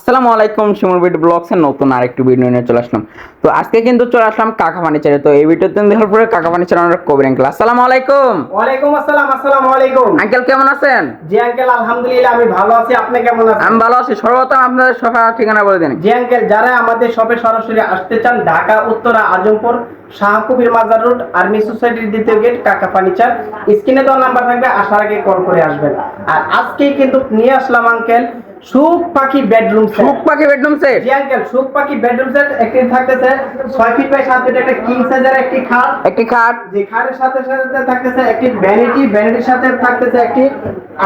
আসসালামু আলাইকুম শিমুর bit blogs এর নতুন আরেকটি ভিডিও নিয়ে চলে আসলাম। তো আজকে কিন্তু চলে আসলাম কাকা ফার্নিচারে। তো এই ভিডিওতে দেখার পরে কাকা ফার্নিচার আমরা কবির আঙ্কেল আসসালামু আলাইকুম। ওয়ালাইকুম আসসালাম আসসালামু আলাইকুম। আঙ্কেল কেমন আছেন? জি আঙ্কেল আলহামদুলিল্লাহ আমি ভালো আছি। আপনি কেমন আছেন? আমি ভালো আছি। সর্বপ্রথম আপনাদের সফা ঠিকানা বলে দিন। জি আঙ্কেল যারা আমাদের শপে সরাসরি আসতে চান ঢাকা উত্তরা আজমপুর শাহকুবির মাজার রোড আর্মি সোসাইটির দ্বিতীয় গেট কাকা ফার্নিচার স্ক্রিনে দেওয়া নাম্বার থাকবে আসার আগে কল করে আসবেন। আর আজকে কিন্তু নিয়ে আসলাম আঙ্কেল সুখ পাখি বেডরুম সুখ পাখি বেডরুম সেট জি আঙ্কেল সুখ পাখি বেডরুম সেট একটি থাকতেছে ছয় ফিট বাই সাত ফিট একটা কিং সাইজের একটি খাট। একটি খাট। যে খাটের সাথে সাথে থাকতেছে একটি ভ্যানিটি ভ্যানিটির সাথে থাকতেছে একটি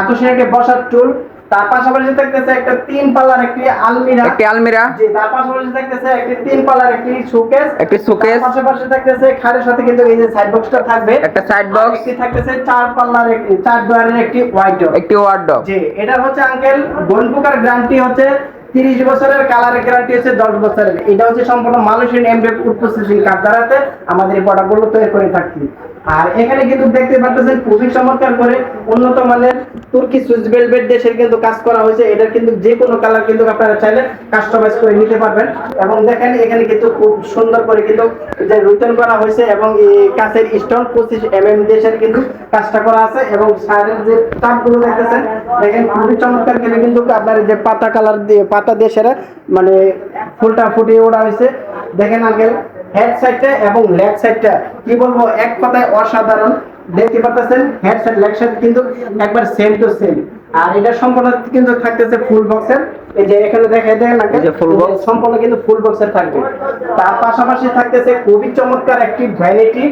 আকর্ষণীয় একটি বসার টুল তার পাশাপাশি থাকতেছে একটা তিন পাল্লার একটি আলমিরা। একটি আলমিরা। জি তার পাশাপাশি থাকতেছে একটি তিন পাল্লার একটি শোকেস। একটি শোকেস। পাশাপাশি থাকতেছে খাটের সাথে কিন্তু এই যে সাইড বক্সটা থাকবে। একটা সাইড বক্স একটি থাকতেছে চার পাল্লার একটি চার একটি হোয়াইট ডোর একটি ওয়ার্ডরোব জি এটা হচ্ছে আঙ্কেল গ্যারান্টি হচ্ছে তিরিশ বছরের কালারের গ্যারান্টি হচ্ছে দশ বছরের। এটা হচ্ছে সম্পূর্ণ প্রসেসিং কার্ড দ্বারাতে আমাদের এই প্রোডাক্টগুলো তৈরি করে থাকছি আর এখানে কিন্তু দেখতে পাচ্ছেন খুবই চমৎকার করে উন্নত মানের তুর্কি সুইচ বেলভেট দেশের কিন্তু কাজ করা হয়েছে। এটার কিন্তু যে কোনো কালার কিন্তু আপনারা চাইলে কাস্টমাইজ করে নিতে পারবেন। এবং দেখেন এখানে কিন্তু খুব সুন্দর করে কিন্তু যে রুতন করা হয়েছে এবং এই কাছের স্টোন পঁচিশ এম এম দেশের কিন্তু কাজটা করা আছে এবং সাইডের যে তাকগুলো দেখতেছেন, দেখেন খুবই চমৎকার করে কিন্তু আপনার যে পাতা কালার দিয়ে, পাতা দিয়ে সেরা মানে ফুলটা ফুটিয়ে ওড়া হয়েছে। দেখেন আঙ্কেল হেড সাইডটা এবং লেগ সাইডটা কি বলব এক কথায় অসাধারণ। দেখতে পাচ্ছেন হেড সাইড লেগ সাইড কিন্তু একবার সেম টু সেম আর এটা সম্পূর্ণ কিন্তু থাকতেছে ফুল বক্সের এই যে এখানে দেখে দেখেন এই যে full box। সম্পূর্ণ কিন্তু ফুল বক্সের থাকবে। তার পাশাপাশি থাকতেছে খুবই চমৎকার একটি ভ্যানিটি.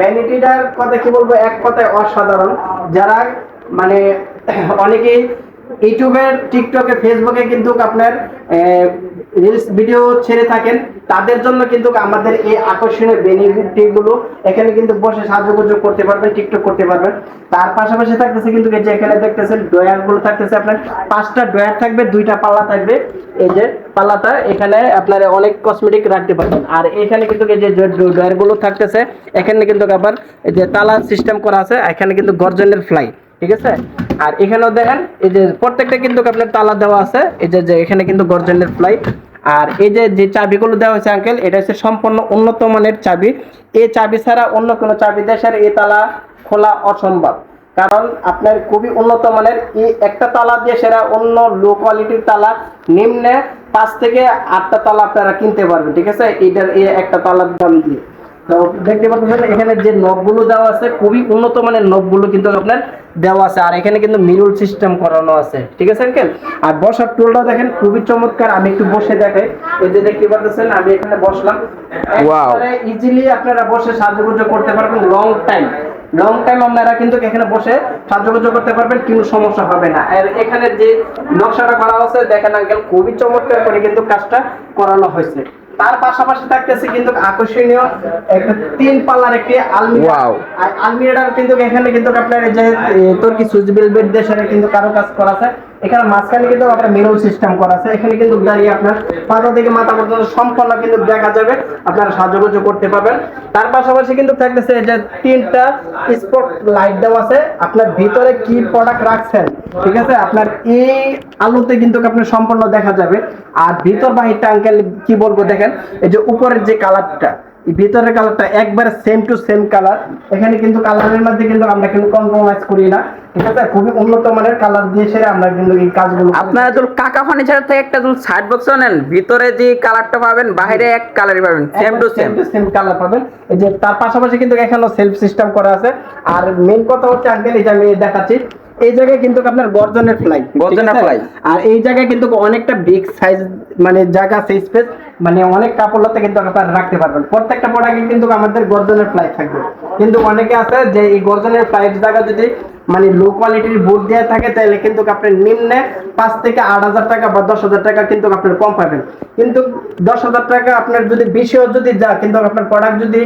ভ্যানিটিটার কথা কি বলব এক কথায় অসাধারণ। যারা মানে অনেকেই ইউটিউবের টিকটকে, ফেসবুকে কিন্তু আপনার রিলস ভিডিও ছেড়ে থাকেন। তাদের জন্য কিন্তু আমাদের এই আকর্ষণীয় বেনিফিটগুলো এখানে কিন্তু বসে সাহায্য করতে পারবেন, টিকটক করতে পারবেন। তার পাশাপাশি থাকতেছে কিন্তু এই যে এখানে দেখতেছেন ডয়ারগুলো থাকতেছে আপনার। পাঁচটা ডয়ার থাকবে, দুইটা পাল্লা থাকবে। এই যে পাল্লাটা এখানে আপনার অনেক কসমেটিক রাখতে পারবেন। আর এখানে কিন্তু এই যে ডয়ারগুলো থাকতেছে, এখানে কিন্তু আবার এই যে তালা সিস্টেম করা আছে, এখানে কিন্তু গর্জনের ফ্লাই ঠিক আছে? আর এখানেও দেখেন, এই যে প্রত্যেকটা কিন্তু আপনার তালা দেওয়া আছে, এই যে এখানে কিন্তু গর্জনের ফ্লাই আর এই যে যে চাবিগুলো দেওয়া হয়েছে আঙ্কেল এটা হচ্ছে সম্পূর্ণ উন্নত মানের চাবি। এই চাবি ছাড়া অন্য কোনো চাবি দেশের এই তালা খোলা অসম্ভব। কারণ আপনার খুবই উন্নত মানের এই একটা তালা দিয়ে সেরা অন্য লো কোয়ালিটির তালা নিম্নে পাঁচ থেকে আটটা তালা আপনারা কিনতে পারবেন, ঠিক আছে? এইটার এই একটা তালার দাম দিয়ে। তো দেখতে পাচ্ছেন এখানে যে নবগুলো দেওয়া আছে খুবই উন্নত মানের নবগুলো কিন্তু আপনার দেওয়া আছে। আর এখানে কিন্তু মিরুল সিস্টেম করানো আছে। ঠিক আছে আঙ্কেল আর বসার টুলটা দেখেন খুবই চমৎকার। আমি একটু বসে দেখাই। এই যে দেখতে পাচ্ছেন আমি এখানে বসলাম। ইজিলি আপনারা বসে সাহায্য করতে পারবেন লং টাইম লং টাইম আপনারা কিন্তু এখানে বসে সাহায্য করতে পারবেন কোনো সমস্যা হবে না। আর এখানে যে নকশাটা করা আছে দেখেন আঙ্কেল খুবই চমৎকার করে কিন্তু কাজটা করানো হয়েছে। তার পাশাপাশি থাকতেছে কিন্তু আকর্ষণীয় একটা তিন পাল্লার একটি আলমিরা। আলমিরাটার কিন্তু এখানে কিন্তু আপনার যে তুর্কি সুইচ বেলভেট দেশের কিন্তু কারও কাজ করা আছে এখানে মাঝখানে কিন্তু আপনার মিরর সিস্টেম করা আছে এখানে কিন্তু দাঁড়িয়ে আপনার পাতা থেকে মাথা পর্যন্ত সম্পূর্ণ কিন্তু দেখা যাবে। আপনারা সাহায্য করতে পারবেন। তার পাশাপাশি কিন্তু থাকতেছে যে তিনটা স্পট লাইট দেওয়া আছে। আপনার ভিতরে কি প্রোডাক্ট রাখছেন? ঠিক আছে? আপনার এই আলোতে কিন্তু আপনার সম্পূর্ণ দেখা যাবে। আর ভিতর বাহিরটা আঙ্কেল কি বলব দেখেন? এই যে উপরের যে কালারটা ভিতরের কালারটা একবারে সেম টু সেম কালার এখানে কিন্তু কালারের মধ্যে কিন্তু আমরা কিন্তু কম্প্রোমাইজ করি না। ঠিক আছে? খুবই উন্নত মানের কালার দিয়ে সেরে আমরা কিন্তু এই কাজগুলো আপনারা তো কাকা ফার্নিচার থেকে একটা সাইড বক্স নেন ভিতরে যে কালারটা পাবেন বাইরে এক কালারই পাবেন same to same same colour পাবেন। এই যে তার পাশাপাশি কিন্তু এখানেও সেলফ সিস্টেম করা আছে। আর মেইন কথা হচ্ছে আঙ্কেল এটা আমি দেখাচ্ছি এই জায়গায় কিন্তু আপনার গর্জনের ফ্লাই গর্জনের ফ্লাই আর এই জায়গায় কিন্তু অনেকটা বিগ সাইজ মানে জায়গা সেই স্পেস মানে অনেক কাপড়লাতে কিন্তু আপনারা রাখতে পারবেন। প্রত্যেকটা প্রোডাক্টে কিন্তু আমাদের গর্জনের ফ্লাই থাকবে। কিন্তু অনেকে আছে যে এই গর্জনের ফ্লাইয়ের জায়গা যদি মানে লো কোয়ালিটির বোর্ড দেওয়া থাকে, তাহলে কিন্তু আপনার নিম্নে পাঁচ থেকে আট হাজার টাকা বা দশ হাজার টাকা কিন্তু আপনার কম পাবেন। কিন্তু দশ হাজার টাকা আপনার যদি বেশিও যদি যা, কিন্তু আপনার প্রোডাক্ট যদি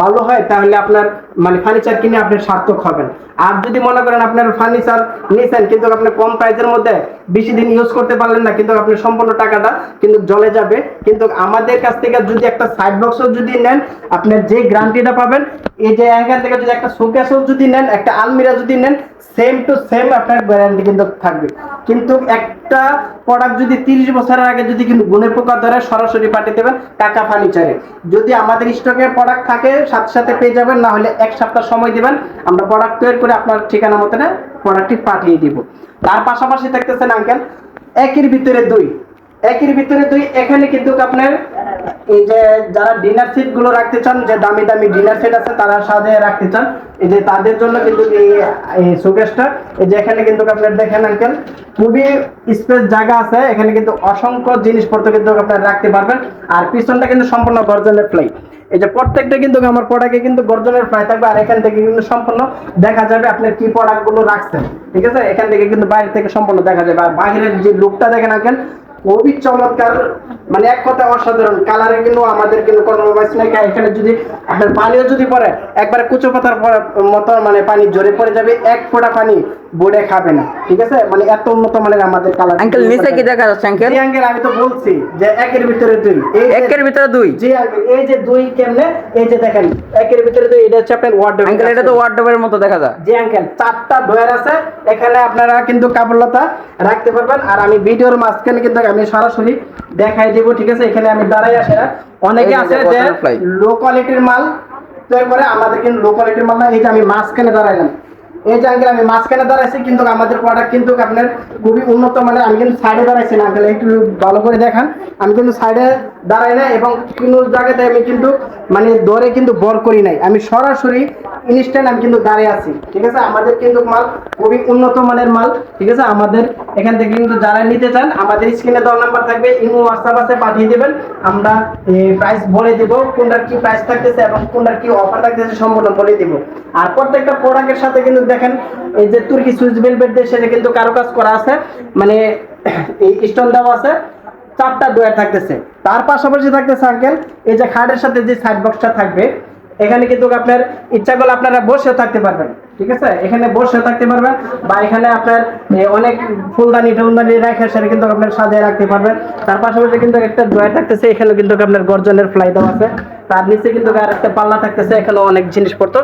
ভালো হয়, তাহলে আপনার মানে ফার্নিচার কিনে আপনি সার্থক হবেন। আর যদি মনে করেন আপনার ফার্নিচার নিয়েছেন কিন্তু আপনি কম প্রাইসের মধ্যে বেশি দিন ইউজ করতে পারলেন না, কিন্তু আপনি সম্পূর্ণ টাকাটা কিন্তু জলে যাবে। কিন্তু আমাদের কাছ থেকে যদি একটা সাইড বক্সও যদি নেন, আপনার যে গ্যারান্টিটা পাবেন, এই যে এখান থেকে যদি একটা শোকেসও যদি নেন, একটা আলমিরা যদি নেন সেম টু সেম আপনার গ্যারান্টি কিন্তু থাকবে। কিন্তু একটা প্রোডাক্ট যদি তিরিশ বছরের আগে যদি কিন্তু গুণের পোকা ধরে সরাসরি পাঠিয়ে দেবেন, টাকা ফার্নিচারে যদি আমাদের স্টকে প্রোডাক্ট থাকে, সাথে সাথে পেয়ে যাবেন, না হলে এক সপ্তাহ সময় দিবেন, আমরা প্রোডাক্ট তৈরি করে আপনার ঠিকানা মতো প্রোডাক্টটি পাঠিয়ে দিব। তার পাশাপাশি থাকতেছেন আঙ্কেল একের ভিতরে দুই। একের ভিতরে দুই, এখানে কিন্তু আপনার এই যে যারা ডিনার সেটগুলো রাখতে চান, যে দামি দামি ডিনার সেট আছে, তারা সাজিয়ে রাখতে চান। এই যে তাদের জন্য কিন্তু এই এই যে এখানে কিন্তু আপনার দেখেন আঙ্কেল খুবই স্পেস জায়গা আছে। এখানে কিন্তু অসংখ্য জিনিসপত্র কিন্তু আপনার রাখতে পারবেন। আর পিছনটা কিন্তু সম্পূর্ণ গর্জনের ফ্লাই এই যে প্রত্যেকটা কিন্তু আমার প্রোডাক্টে কিন্তু গর্জনের ফ্লাই থাকবে, আর এখান থেকে কিন্তু সম্পূর্ণ দেখা যাবে আপনার কি প্রোডাক্টগুলো রাখছেন। ঠিক আছে? এখান থেকে কিন্তু বাইরে থেকে সম্পূর্ণ দেখা যাবে। আর বাইরের যে লুকটা দেখেন আঙ্কেল খুবই চমৎকার মানে এক কথা অসাধারণ। কালারে কিন্তু আমাদের কিন্তু নাই এখানে যদি আপনার পানিও যদি পড়ে একবারে কুচো পাতার মতো মানে পানি জোরে পড়ে যাবে এক ফোঁটা পানি বোর্ডে খাবে না। ঠিক আছে? মানে এত উন্নত মানের আমাদের কালার। আঙ্কেল নিচে কি দেখা যাচ্ছে আঙ্কেল? জি আঙ্কেল আমি তো বলছি যে একের ভিতরে দুই। একের ভিতরে দুই? জি আঙ্কেল এই যে দুই কেমনে? এই যে দেখেন একের ভিতরে দুই এটা হচ্ছে আপনার ওয়ার্ড আঙ্কেল এটা তো ওয়ার্ডরোবের মতো দেখা যায়। জি আঙ্কেল চারটা ডয়ার আছে। এখানে আপনারা কিন্তু কাপড়লতা রাখতে পারবেন। আর আমি ভিডিওর মাঝখানে কিন্তু আমি সরাসরি দেখাই দেবো ঠিক আছে? এখানে আমি দাঁড়াই আসে না। অনেকে আছে যে। লো কোয়ালিটির মাল তৈরি করে আমাদের কিন্তু লো কোয়ালিটির মাল না এই যে আমি মাঝখানে দাঁড়াইলাম। এই যে আঙ্কেল আমি মাঝখানে দাঁড়াইছি, কিন্তু আমাদের প্রোডাক্ট কিন্তু আপনার খুবই উন্নত মানের। আমি কিন্তু সাইডে দাঁড়াইছি না আঙ্কেল একটু ভালো করে দেখান। আমি কিন্তু সাইডে দাঁড়াই না এবং কোনো জায়গাতে আমি কিন্তু মানে দরে কিন্তু বর করি নাই। আমি সরাসরি ইনস্ট্যান্ট আমি কিন্তু দাঁড়িয়ে আছি, ঠিক আছে? আমাদের কিন্তু মাল খুবই উন্নত মানের মাল, ঠিক আছে? আমাদের এখান থেকে কিন্তু যারা নিতে চান, আমাদের স্ক্রিনে দেওয়া নাম্বার থাকবে, ইমো হোয়াটসঅ্যাপ আছে, পাঠিয়ে দেবেন। আমরা প্রাইস বলে দেব, কোনটার কি প্রাইস থাকতেছে এবং কোনটার কি অফার থাকতেছে সম্পূর্ণ বলে দেব। আর প্রত্যেকটা প্রোডাক্টের সাথে কিন্তু দেখেন, এই যে তুর্কি সুইচ বেলভেট দিয়ে সেটা কিন্তু কারও কাজ করা আছে। মানে এই স্টোন দেওয়া আছে, চারটা ডোয়ার থাকতেছে। তার পাশাপাশি থাকতেছে আঙ্কেল এই যে খাটের সাথে যে সাইড বক্সটা থাকবে এখানে কিন্তু আপনার ইচ্ছা করলে আপনারা বসেও থাকতে পারবেন, ঠিক আছে? এখানে বসে থাকতে পারবেন বা এখানে আপনার অনেক ফুলদানি টুলদানি রেখে সেটা কিন্তু আপনার সাজিয়ে রাখতে পারবেন। তার পাশাপাশি কিন্তু একটা ড্রয়ার থাকতেছে এখানে কিন্তু আপনার গর্জনের ফ্লাই দেওয়া আছে। তার নিচে কিন্তু আর একটা পাল্লা থাকতেছে এখানে অনেক জিনিসপত্র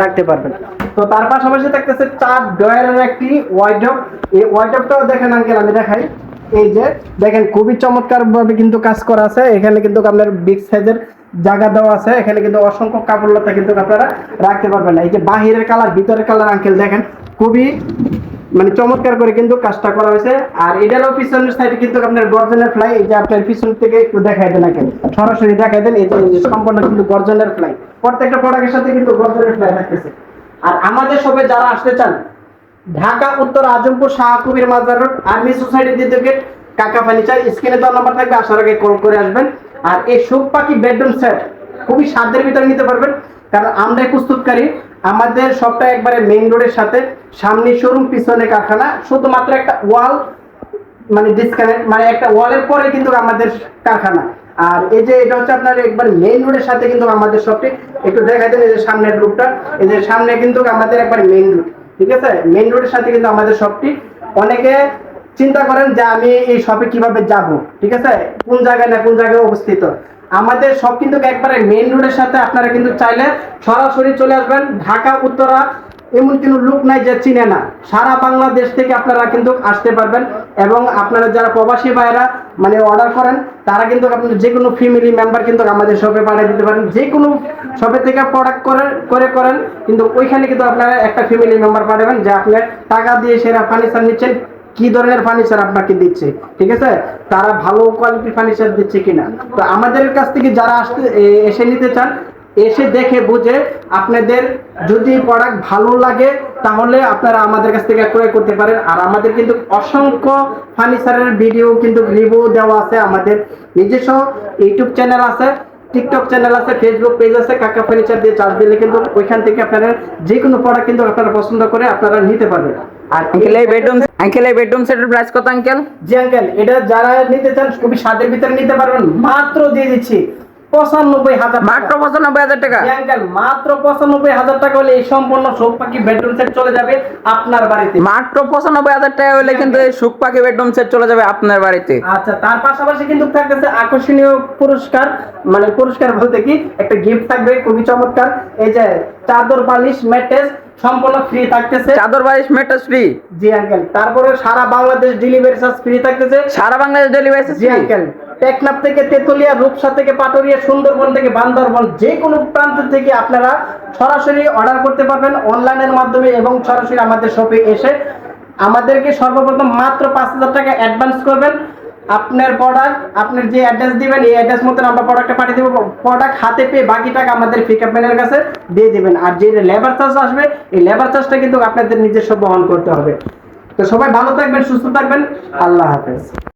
রাখতে পারবেন। তো তার পাশাপাশি থাকতেছে চার ড্রয়ারের একটি ওয়াইডপ এই ওয়াইডপটাও দেখেন আঙ্কেল আমি দেখাই। এই যে, দেখেন খুবই চমৎকার ভাবে কিন্তু কাজ করা আছে। এখানে কিন্তু আপনার বিগ সাইজের জায়গা দেওয়া আছে। এখানে কিন্তু অসংখ্য কাপড় লতা কিন্তু আপনারা রাখতে পারবেন না। এই যে বাহিরের কালার ভিতরের কালার আঙ্কেল দেখেন, খুবই মানে চমৎকার করে কিন্তু কাজটা করা হয়েছে। আর এটারও পিছনের সাইডে কিন্তু আপনার গর্জনের ফ্লাই এই যে আপনার পিছন থেকে একটু দেখাই দেন আঙ্কেল সরাসরি দেখাই দেন, এই যে সম্পূর্ণ কিন্তু গর্জনের ফ্লাই প্রত্যেকটা প্রোডাক্টের সাথে কিন্তু গর্জনের ফ্লাই থাকতেছে। আর আমাদের সবে যারা আসতে চান Dhaka, Uttar Azampur Shah Kabir Mazar road, army society দ্বিতীয় গেট, কাকা ফার্নিচার, স্ক্রিনে দেওয়া নাম্বার থাকবে, আসার আগে কল করে আসবেন। আর এই সুখ পাখি বেডরুম সেট খুবই সাধ্যের ভিতরে নিতে পারবেন। কারণ আমরা প্রস্তুতকারী, আমাদের সবটা একবারে মেইন রোডের সাথে, সামনে শোরুম পিছনে কারখানা, শুধুমাত্র একটা ওয়াল মানে ডিসকানেক্ট মানে একটা ওয়ালের পরে কিন্তু আমাদের কারখানা। আর এই যে এটা হচ্ছে আপনার একবার মেইন রোডের সাথে কিন্তু আমাদের শপটি একটু দেখাই দেন এই যে সামনের রুটটা এই যে সামনে কিন্তু আমাদের একবার মেইন রোড ঠিক আছে? মেইন রোডের সাথে কিন্তু আমাদের শপটি অনেকে চিন্তা করেন যে আমি এই শপে কীভাবে যাব? ঠিক আছে? কোন জায়গায় না কোন জায়গায় অবস্থিত? আমাদের সব কিন্তু একবারে মেইন রোডের সাথে আপনারা কিন্তু চাইলে সরাসরি চলে আসবেন। ঢাকা, উত্তরা এমন কোনো লোক নাই যে চিনে না। সারা বাংলাদেশ থেকে আপনারা কিন্তু আসতে পারবেন এবং আপনারা যারা প্রবাসী ভাইরা মানে অর্ডার করেন, তারা কিন্তু আপনার যে কোনো ফ্যামিলি মেম্বার কিন্তু আমাদের শপে পাঠিয়ে দিতে পারেন। যে কোনো শপে থেকে প্রোডাক্ট করে করে করেন, কিন্তু ওইখানে কিন্তু আপনারা একটা ফ্যামিলি মেম্বার পাঠাবেন যে আপনার টাকা দিয়ে সেরা ফার্নিচার নিচ্ছেন, কি ধরনের ফার্নিচার আপনাকে দিচ্ছে, ঠিক আছে? তারা ভালো কোয়ালিটির ফার্নিচার দিচ্ছে কিনা। তো আমাদের কাছ থেকে যারা আসতে এসে নিতে চান এসে দেখে বুঝে আপনাদের যদি প্রোডাক্ট ভালো লাগে তাহলে আপনারা আমাদের কাছ থেকে ক্রয় করতে পারেন। আর আমাদের কিন্তু অসংখ্য ফার্নিচারের ভিডিও কিন্তু রিভিউ দেওয়া আছে আমাদের নিজস্ব ইউটিউব চ্যানেল আছে টিকটক চ্যানেল আছে ফেসবুক পেজ আছে কাকা ফার্নিচার দিয়ে চার্জ দিলে কিন্তু ওইখান থেকে আপনারা যে কোনো প্রোডাক্ট কিন্তু আপনারা পছন্দ করে আপনারা নিতে পারবেন। আর আঙ্কেল এই বেডরুম আঙ্কেল এই বেডরুম সেটের প্রাইস কত আঙ্কেল জি আঙ্কেল এটা যারা নিতে চান খুবই স্বাদের ভিতরে নিতে পারবেন। মাত্র দিয়ে দিচ্ছি। পঁচানব্বই হাজার মাত্র পঁচানব্বই হাজার টাকা? জি মাত্র পঁচানব্বই হাজার টাকা হলে এই সম্পূর্ণ শোক পাখি বেডরুম সেট চলে যাবে আপনার বাড়িতে। মাত্র পঁচানব্বই হাজার টাকা হলে কিন্তু এই সুখ পাখি বেডরুম সেট চলে যাবে আপনার বাড়িতে। আচ্ছা তার পাশাপাশি কিন্তু থাকতেছে আকর্ষণীয় পুরস্কার মানে পুরস্কার বলতে কি একটা গিফট থাকবে খুবই চমৎকার। এই যে চাদর বালিশ ম্যাট্রেস সম্পূর্ণ ফ্রি থাকতেছে। চাদর বালিশ মেটাস ফ্রি জি আঙ্কেল তারপরে সারা বাংলাদেশ ডেলিভারি চার্জ ফ্রি থাকতেছে। সারা বাংলাদেশ ডেলিভারি জি আঙ্কেল টেকনাফ থেকে তেতুলিয়া রূপসা থেকে পাটুরিয়া সুন্দরবন থেকে বান্দরবন যে কোনো প্রান্ত থেকে আপনারা সরাসরি অর্ডার করতে পারবেন অনলাইনের মাধ্যমে এবং সরাসরি আমাদের শপে এসে আমাদেরকে সর্বপ্রথম মাত্র পাঁচ হাজার টাকা অ্যাডভান্স করবেন। আপনার প্রোডাক্ট আপনার যে অ্যাড্রেস দিবেন, এই অ্যাড্রেস মতন আমরা প্রোডাক্টটা পাঠিয়ে দেবো। প্রোডাক্ট হাতে পেয়ে বাকি টাকা আমাদের পিকআপ ম্যানের কাছে দিয়ে দেবেন। আর যে লেবার চার্জ আসবে, এই লেবার চার্জটা কিন্তু আপনাদের নিজস্ব বহন করতে হবে। তো সবাই ভালো থাকবেন, সুস্থ থাকবেন। আল্লাহ হাফেজ।